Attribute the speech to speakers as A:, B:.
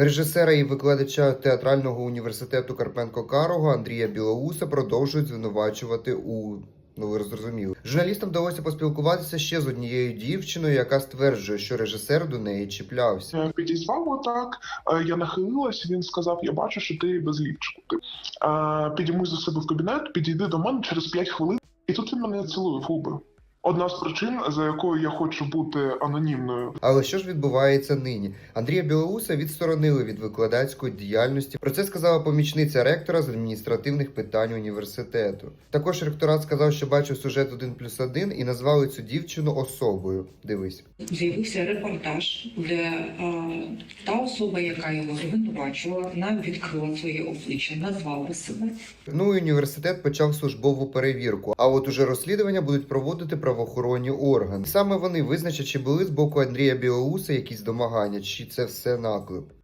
A: Режисера і викладача театрального університету Карпенко Карого Андрія Білоуса продовжують звинувачувати у. Ну, ви зрозуміли. Журналістам вдалося поспілкуватися ще з однією дівчиною, яка стверджує, що режисер до неї чіплявся.
B: Е, Підізвав отак, е, я нахилилась, він сказав: Я бачу, що ти без лівчику. Е, підіймусь до себе в кабінет, підійди до мене через 5 хвилин, і тут він мене цілує в губи. Одна з причин, за якою я хочу бути анонімною.
A: Але що ж відбувається нині? Андрія Білоуса відсторонили від викладацької діяльності. Про це сказала помічниця ректора з адміністративних питань університету. Також ректорат сказав, що бачив сюжет 1 плюс 1 і назвали цю дівчину особою. Дивись.
C: З'явився репортаж, де е, та особа, яка його звинувачувала, нам відкрила своє обличчя, назвала себе.
A: Ну і університет почав службову перевірку. А от уже розслідування будуть проводити правоохоронні органи. Саме вони визначать, чи були з боку Андрія Білоуса якісь домагання, чи це все наклеп.